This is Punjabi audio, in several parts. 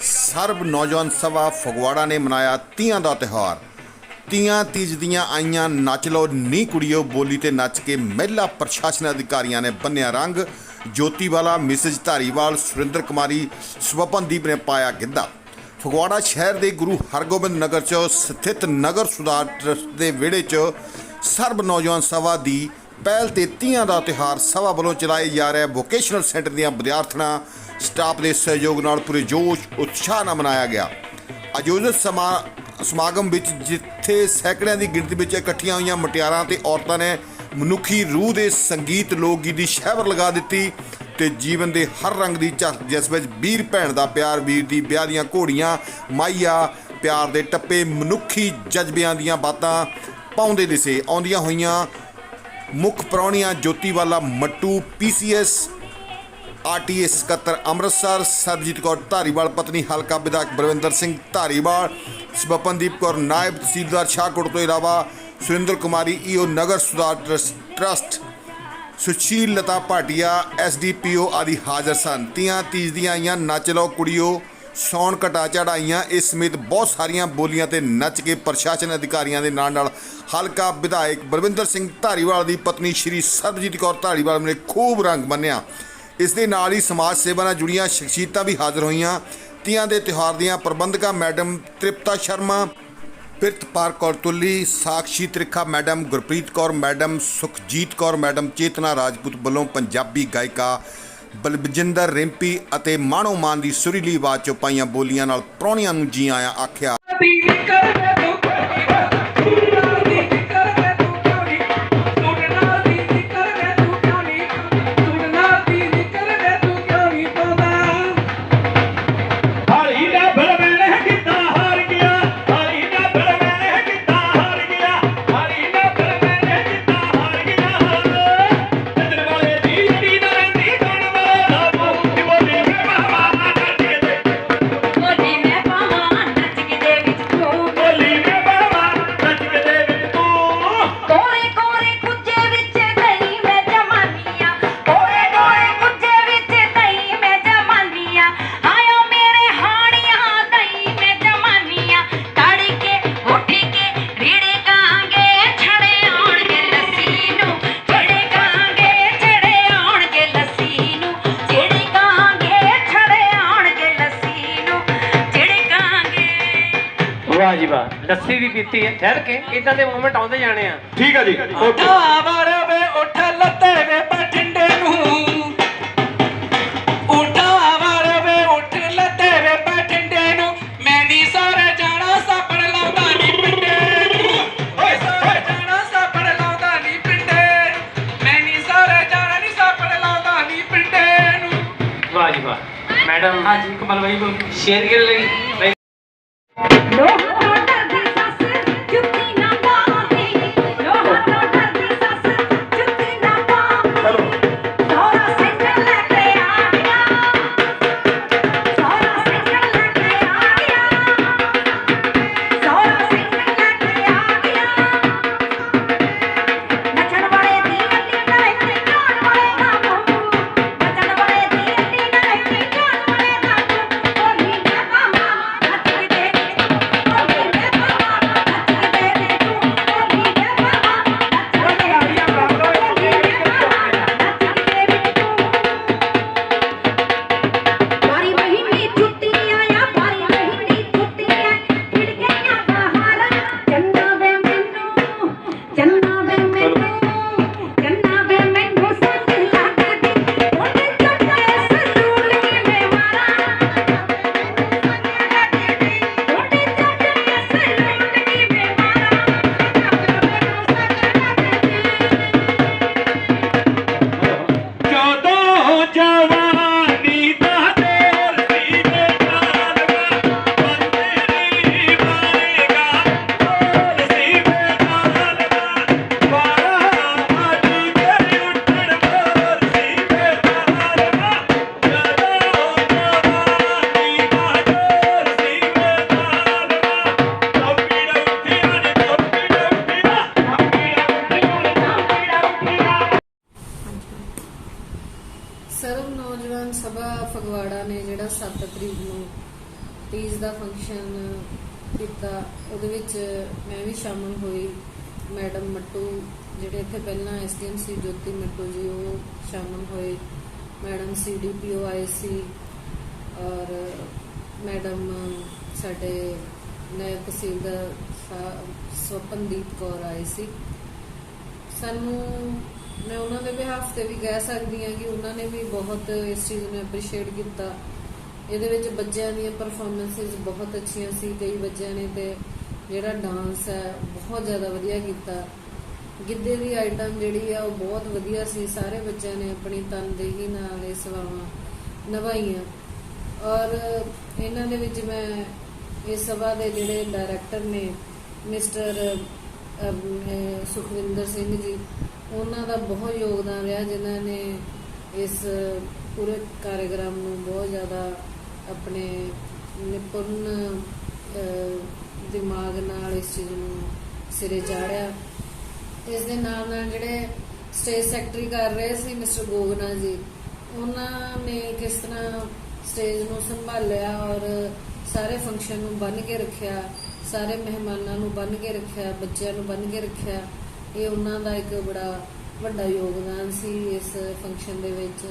ਸਰਬ ਨੌਜਵਾਨ ਸਭਾ ਫਗਵਾੜਾ ਨੇ ਮਨਾਇਆ ਤੀਆਂ ਦਾ ਤਿਉਹਾਰ। ਤੀਆਂ ਤੀਜ ਦੀਆਂ ਆਈਆਂ, ਨੱਚ ਲਓ ਨੀ ਕੁੜੀਓ, ਬੋਲੀ ਤੇ ਨੱਚ ਕੇ ਮਹਿਲਾ ਪ੍ਰਸ਼ਾਸਨ ਅਧਿਕਾਰੀਆਂ ਨੇ ਬੰਨਿਆ ਰੰਗ। ਜੋਤੀ ਵਾਲਾ ਮਿਸਿਜ਼ ਧਾਰੀਵਾਲ, ਸੁਰਿੰਦਰ ਕੁਮਾਰੀ, ਸਵਪਨਦੀਪ ਨੇ ਪਾਇਆ ਗਿੱਧਾ। ਫਗਵਾੜਾ ਸ਼ਹਿਰ ਦੇ ਗੁਰੂ ਹਰਗੋਬਿੰਦ ਨਗਰ 'ਚ ਸਥਿਤ ਨਗਰ ਸੁਧਾਰ ਟਰਸਟ ਦੇ ਵਿਹੜੇ 'ਚ ਸਰਬ ਨੌਜਵਾਨ ਸਭਾ ਦੀ ਪਹਿਲ ਤੇ ਤੀਆਂ ਦਾ ਤਿਉਹਾਰ ਸਭਾ ਵੱਲੋਂ ਚਲਾਏ ਜਾ ਰਿਹਾ ਵੋਕੇਸ਼ਨਲ ਸੈਂਟਰ ਦੀਆਂ ਵਿਦਿਆਰਥਣਾਂ, ਸਟਾਫ ਦੇ ਸਹਿਯੋਗ ਨਾਲ ਪੂਰੇ ਜੋਸ਼, ਉਤਸ਼ਾਹ ਨਾਲ ਮਨਾਇਆ ਗਿਆ। ਆਯੋਜਿਤ ਸਮਾ, ਸਮਾਗਮ ਵਿੱਚ ਜਿੱਥੇ ਸੈਂਕੜਿਆਂ ਦੀ ਗਿਣਤੀ ਵਿੱਚ ਇਕੱਠੀਆਂ ਹੋਈਆਂ ਮਟਿਆਰਾਂ ਤੇ ਔਰਤਾਂ ਨੇ ਮਨੁੱਖੀ ਰੂਹ ਦੇ ਸੰਗੀਤ, ਲੋਕ ਗੀਤ ਦੀ ਸ਼ਹਿਬਰ ਲਗਾ ਦਿੱਤੀ ਤੇ ਜੀਵਨ ਦੇ ਹਰ ਰੰਗ ਦੀ ਝਲਕ, ਜਿਸ ਵਿੱਚ ਵੀਰ ਭੈਣ ਦਾ ਪਿਆਰ, ਵੀਰ ਦੀ ਵਿਆਹ ਦੀਆਂ ਘੋੜੀਆਂ, ਮਾਈਆ ਪਿਆਰ ਦੇ ਟੱਪੇ, ਮਨੁੱਖੀ ਜਜ਼ਬਿਆਂ ਦੀਆਂ ਬਾਤਾਂ ਪਾਉਂਦੇ ਦਿਸੇ, ਆਉਂਦੀਆਂ ਹੋਈਆਂ ਮੁੱਖ ਪ੍ਰਾਹੁਣੀਆਂ ਜੋਤੀਵਾਲਾ ਮੱਟੂ ਪੀਸੀਐਸ ਆਰਟੀਐਸ ਸਕੱਤਰ ਅੰਮ੍ਰਿਤਸਰ ਸਰਜੀਤ ਕੌਰ ਧਾਰੀਵਾਲ, ਪਤਨੀ ਹਲਕਾ ਵਿਧਾਇਕ ਬਰਵਿੰਦਰ ਸਿੰਘ ਧਾਰੀਵਾਲ ਸਬਪਨਦੀਪ ਕੌਰ ਨਾਇਬ ਤਹਿਸੀਲਦਾਰ ਸ਼ਾਹਕੋਟ ਤੋਂ ਇਲਾਵਾ ਸੁਰਿੰਦਰ ਕੁਮਾਰੀ ਈਓ ਨਗਰ ਸੁਧਾਰ trust- trust, Sushil Lata Bhatia SDPO ਆਦਿ ਹਾਜ਼ਰ ਸਨ। ਤੀਆਂ ਤੀਜ ਦੀਆਂ ਆਈਆਂ, ਨੱਚ ਲਓ ਕੁੜੀਓ ਸੌਣ ਘਟਾ ਚੜਾਈਆਂ ਇਸ ਸਮੇਤ ਬਹੁਤ ਸਾਰੀਆਂ ਬੋਲੀਆਂ ਤੇ ਨੱਚ ਕੇ ਪ੍ਰਸ਼ਾਸਨ ਅਧਿਕਾਰੀਆਂ ਦੇ ਨਾਲ ਨਾਲ ਹਲਕਾ ਵਿਧਾਇਕ ਬਲਵਿੰਦਰ ਸਿੰਘ ਧਾਰੀਵਾਲ ਦੀ ਪਤਨੀ ਸ਼੍ਰੀ ਸਰਬਜੀਤ ਕੌਰ ਧਾਰੀਵਾਲ ਨੇ ਖੂਬ ਰੰਗ ਬੰਨਿਆ। ਇਸ ਦੇ ਨਾਲ ਹੀ ਸਮਾਜ ਸੇਵਾ ਨਾਲ ਜੁੜੀਆਂ ਸ਼ਖਸੀਅਤਾਂ ਵੀ ਹਾਜ਼ਰ ਹੋਈਆਂ। ਤੀਆਂ ਦੇ ਤਿਉਹਾਰ ਦੀਆਂ ਪ੍ਰਬੰਧਕਾਂ madam Tripta Sharma Piratpal Kaur Tulli Sakshi Trikha madam Gurpreet Kaur, madam Sukhjit Kaur, madam Chetna Rajput ਵੱਲੋਂ ਪੰਜਾਬੀ ਗਾਇਕਾ ਬਲਬਜਿੰਦਰ ਰਿੰਪੀ ਅਤੇ ਮਾਣੋ ਮਾਨ ਦੀ ਸੁਰੀਲੀ ਆਵਾਜ਼ ਚੋਂ ਪਾਈਆਂ ਬੋਲੀਆਂ ਨਾਲ ਪ੍ਰਾਹੁਣਿਆਂ ਨੂੰ ਜੀ ਆਇਆਂ ਆਖਿਆ। ਜੀ ਵਾਹ ਲੱਸੀ ਵੀ ਪੀਤੀ ਹੈ ਠਹਿਰ ਕੇ ਇਦਾਂ ਦੇ ਮੂਮੈਂਟ ਆਉਂਦੇ ਜਾਣੇ ਆ। ਠੀਕ ਹੈ ਜੀ ਓਕੇ। ਆ ਵਾਲੇ ਵੇ ਉੱਠ ਲੱਤੇ ਵੇ ਬਠਿੰਡੇ ਨੂੰ। ਉਠਾ ਵਾਲੇ ਵੇ ਉੱਠ ਲੱਤੇ ਵੇ ਬਠਿੰਡੇ ਨੂੰ। ਮੈਂ ਤਰੀਕ ਨੂੰ ਤੀਜ ਦਾ ਫੰਕਸ਼ਨ ਕੀਤਾ। ਉਹਦੇ ਵਿੱਚ ਮੈਂ ਵੀ ਸ਼ਾਮਲ ਹੋਈ। ਮੈਡਮ ਮੱਟੂ, ਜਿਹੜੇ ਇੱਥੇ ਪਹਿਲਾਂ ਐਸਡੀਐਮ ਸੀ ਜੋਤੀ ਮੱਟੂ ਜੀ, ਉਹ ਸ਼ਾਮਲ ਹੋਏ। ਮੈਡਮ ਸੀਡੀਪੀਓ ਆਏ ਸੀ ਔਰ ਮੈਡਮ ਸਾਡੇ ਨਾਇਬ ਤਹਿਸੀਲਦਾਰ ਸਾਹਿਬ ਸਵਪਨਦੀਪ ਕੌਰ ਆਏ ਸੀ। ਸਾਨੂੰ, ਮੈਂ ਉਹਨਾਂ ਦੇ ਬਿਹਾਫ ਤੇ ਵੀ ਕਹਿ ਸਕਦੀ ਹਾਂ ਕਿ ਉਹਨਾਂ ਨੇ ਵੀ ਬਹੁਤ ਇਸ ਚੀਜ਼ ਨੂੰ ਐਪਰੀਸ਼ੀਏਟ ਕੀਤਾ। ਇਹਦੇ ਵਿੱਚ ਬੱਚਿਆਂ ਦੀਆਂ ਪਰਫਾਰਮੈਂਸਿਸ ਬਹੁਤ ਅੱਛੀਆਂ ਸੀ, ਕਈ ਬੱਚਿਆਂ ਨੇ ਤੇ ਜਿਹੜਾ ਡਾਂਸ ਹੈ ਬਹੁਤ ਜ਼ਿਆਦਾ ਵਧੀਆ ਕੀਤਾ। ਗਿੱਧੇ ਦੀ ਆਈਟਮ ਜਿਹੜੀ ਆ ਉਹ ਬਹੁਤ ਵਧੀਆ ਸੀ, ਸਾਰੇ ਬੱਚਿਆਂ ਨੇ ਆਪਣੀ ਤਨਦੇਹੀ ਨਾਲ ਇਹ ਸੇਵਾਵਾਂ ਨਿਭਾਈਆਂ। ਔਰ ਇਹਨਾਂ ਦੇ ਵਿੱਚ ਮੈਂ ਇਸ ਸਭਾ ਦੇ ਜਿਹੜੇ ਡਾਇਰੈਕਟਰ ਨੇ ਮਿਸਟਰ ਸੁਖਵਿੰਦਰ ਸਿੰਘ ਜੀ, ਉਹਨਾਂ ਦਾ ਬਹੁਤ ਯੋਗਦਾਨ ਰਿਹਾ, ਜਿਨ੍ਹਾਂ ਨੇ ਇਸ ਪੂਰੇ ਕਾਰਜਕ੍ਰਮ ਨੂੰ ਬਹੁਤ ਜ਼ਿਆਦਾ ਆਪਣੇ ਨਿਪੁੰਨ ਦਿਮਾਗ ਨਾਲ ਇਸ ਚੀਜ਼ ਨੂੰ ਸਿਰੇ ਚਾੜਿਆ। ਇਸ ਦੇ ਨਾਲ ਨਾਲ ਜਿਹੜੇ ਸਟੇਜ ਸੈਕਟਰੀ ਕਰ ਰਹੇ ਸੀ ਮਿਸਟਰ ਗੋਗਨਾ ਜੀ, ਉਹਨਾਂ ਨੇ ਕਿਸ ਤਰ੍ਹਾਂ ਸਟੇਜ ਨੂੰ ਸੰਭਾਲਿਆ ਔਰ ਸਾਰੇ ਫੰਕਸ਼ਨ ਨੂੰ ਬੰਨ ਕੇ ਰੱਖਿਆ, ਸਾਰੇ ਮਹਿਮਾਨਾਂ ਨੂੰ ਬੰਨ ਕੇ ਰੱਖਿਆ, ਬੱਚਿਆਂ ਨੂੰ ਬੰਨ ਕੇ ਰੱਖਿਆ, ਇਹ ਉਹਨਾਂ ਦਾ ਇੱਕ ਬੜਾ ਵੱਡਾ ਯੋਗਦਾਨ ਸੀ ਇਸ ਫੰਕਸ਼ਨ ਦੇ ਵਿੱਚ।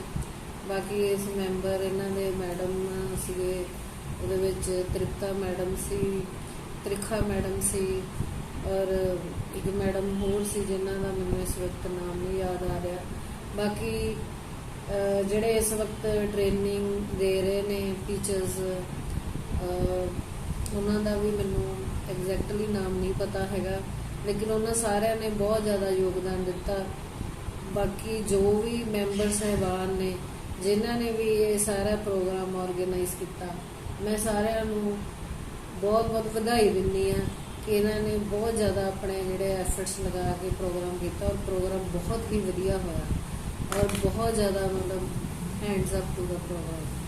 ਬਾਕੀ ਇਸ ਮੈਂਬਰ, ਇਹਨਾਂ ਦੇ ਮੈਡਮ ਸੀਗੇ, ਉਹਦੇ ਵਿੱਚ ਤ੍ਰਿਪਤਾ ਮੈਡਮ ਸੀ, ਤ੍ਰਿਖਾ ਮੈਡਮ ਸੀ ਔਰ ਇੱਕ ਮੈਡਮ ਹੋਰ ਸੀ ਜਿਨ੍ਹਾਂ ਦਾ ਮੈਨੂੰ ਇਸ ਵਕਤ ਨਾਮ ਨਹੀਂ ਯਾਦ ਆ ਰਿਹਾ। ਬਾਕੀ ਜਿਹੜੇ ਇਸ ਵਕਤ ਟ੍ਰੇਨਿੰਗ ਦੇ ਰਹੇ ਨੇ ਟੀਚਰਸ ਉਹਨਾਂ ਦਾ ਵੀ ਮੈਨੂੰ ਐਗਜ਼ੈਕਟਲੀ ਨਾਮ ਨਹੀਂ ਪਤਾ ਹੈਗਾ। ਲੇਕਿਨ ਉਹਨਾਂ ਸਾਰਿਆਂ ਨੇ ਬਹੁਤ ਜ਼ਿਆਦਾ ਯੋਗਦਾਨ ਦਿੱਤਾ। ਬਾਕੀ ਜੋ ਵੀ ਮੈਂਬਰ ਸਹਿਬਾਨ ਨੇ ਜਿਨ੍ਹਾਂ ਨੇ ਵੀ ਇਹ ਸਾਰਾ ਪ੍ਰੋਗਰਾਮ ਆਰਗੇਨਾਈਜ਼ ਕੀਤਾ, ਮੈਂ ਸਾਰਿਆਂ ਨੂੰ ਬਹੁਤ ਬਹੁਤ ਵਧਾਈ ਦਿੰਦੀ ਆ ਕਿ ਇਹਨਾਂ ਨੇ ਬਹੁਤ ਜ਼ਿਆਦਾ ਆਪਣੇ ਜਿਹੜੇ ਐਫਰਟਸ ਲਗਾ ਕੇ ਪ੍ਰੋਗਰਾਮ ਕੀਤਾ ਔਰ ਪ੍ਰੋਗਰਾਮ ਬਹੁਤ ਹੀ ਵਧੀਆ ਹੋਇਆ ਔਰ ਬਹੁਤ ਜ਼ਿਆਦਾ ਮਤਲਬ ਹੈਂਡਸ ਅਪ ਟੂ ਦਾ ਪ੍ਰੋਗਰਾਮ